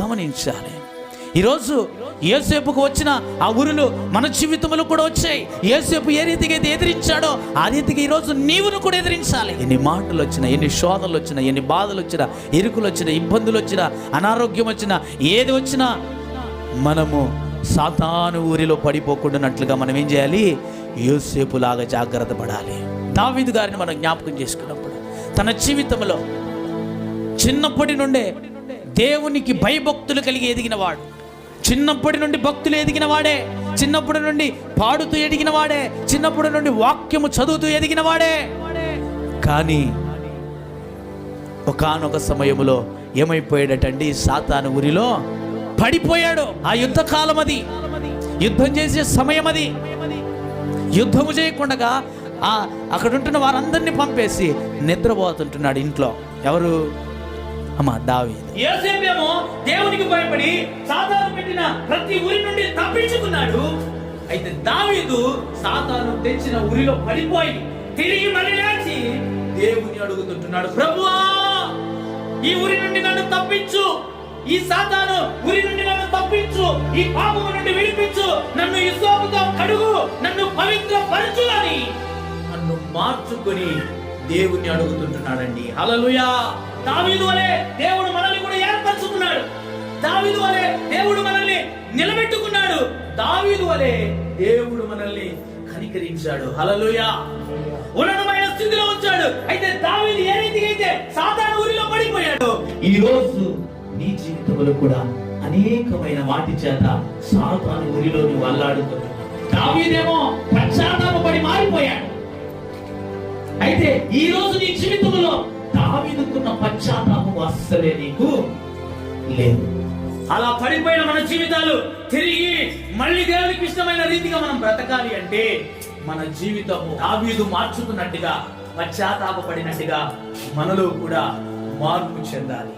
గమనించాలి. ఈరోజు ఏసేపుకు వచ్చిన ఆ ఉరులు మన జీవితంలో కూడా వచ్చాయి. ఏసేపు ఏ రీతిగా అయితే ఎదిరించాడో ఆ రీతిగా ఈరోజు నీవును కూడా ఎదిరించాలి. ఎన్ని మాటలు వచ్చినా ఎన్ని శోధనలు వచ్చినా ఎన్ని బాధలు వచ్చినా ఇరుకులు వచ్చినా ఇబ్బందులు వచ్చినా అనారోగ్యం వచ్చినా ఏది వచ్చినా మనము సాతాను ఊరిలో పడిపోకుండానట్లుగా మనం ఏం చేయాలి? యోసేపులాగా జాగ్రత్త పడాలి. దావీదు గారిని మనం జ్ఞాపకం చేసుకున్నప్పుడు తన జీవితంలో చిన్నప్పటి నుండే దేవునికి భయభక్తులు కలిగి ఎదిగిన వాడు చిన్నప్పటి నుండి భక్తులు ఎదిగిన వాడే చిన్నప్పటి నుండి పాడుతూ ఎదిగిన వాడే చిన్నప్పటి నుండి వాక్యము చదువుతూ ఎదిగిన వాడే కానీ ఒకానొక సమయంలో ఏమైపోయాడటండి? సాతాను ఊరిలో పడిపోయాడు. ఆ యుద్ధ కాలం అది. యుద్ధం చేసే సమయం అది. యుద్ధము చేయకుండా ఆ అక్కడ ఉంటున్న వారందరినీ పంపేసి నిద్రపోతుంటున్నాడు ఇంట్లో. ఎవరు? అమ్మా దావీదు. యోసేపేమో దేవునికి భయపడి సాతాను పెట్టిన ప్రతి ఊరి నుండి తప్పించుకున్నాడు. అయితే దావీదు సాతాను తెచ్చిన ఊరిలో పడిపోయి తిరిగి మళ్ళీ లేచి దేవుని అడుగుతుంటున్నాడు ప్రభువా ఈ ఊరి నుండి నన్ను తప్పించు. ఈ సాతాను ఊరి నుండి నన్ను తప్పించు. ఈ పాపము నుండి విడిపించు. నన్ను ఇసోపుతో కడుగు. నన్ను పవిత్ర పరచు అని నన్ను మార్చుకొని దేవుని అడుగుతుంటున్నాడండి. హలలుయా దావీదు వలె దేవుడు మనల్ని కూడా ఏర్పరచుకున్నాడు. దావీదు వలె దేవుడు మనల్ని నిలబెట్టుకున్నాడు. దావీదు వలె దేవుడు మనల్ని కనికరించాడు. హలలుయా ఉన్నతమైన స్థితిలో ఉంచాడు. అయితే దావీదు ఏ రీతిగా అయితే సాధారణ ఊరిలో పడిపోయాడు ఈ రోజు నీ జీవితంలో కూడా అనేకమైన వాటి చేత సాతాను ఊరిలో నువ్వు అల్లాడుతున్నావు దావీదేమో పశ్చాత్తాపడి మారి అయితే ఈ రోజు నీ జీవితంలో దావీదుకున్న పశ్చాత్తాపం అస్సలే నీకు లేదు. అలా పడిపోయిన మన జీవితాలు తిరిగి మళ్ళీ దేవునికి ఇష్టమైన రీతిగా మనం బ్రతకాలి అంటే మన జీవితము దావీదు మార్చుకున్నట్టుగా పశ్చాత్తాపడినట్టుగా మనలో కూడా మార్పు చెందాలి.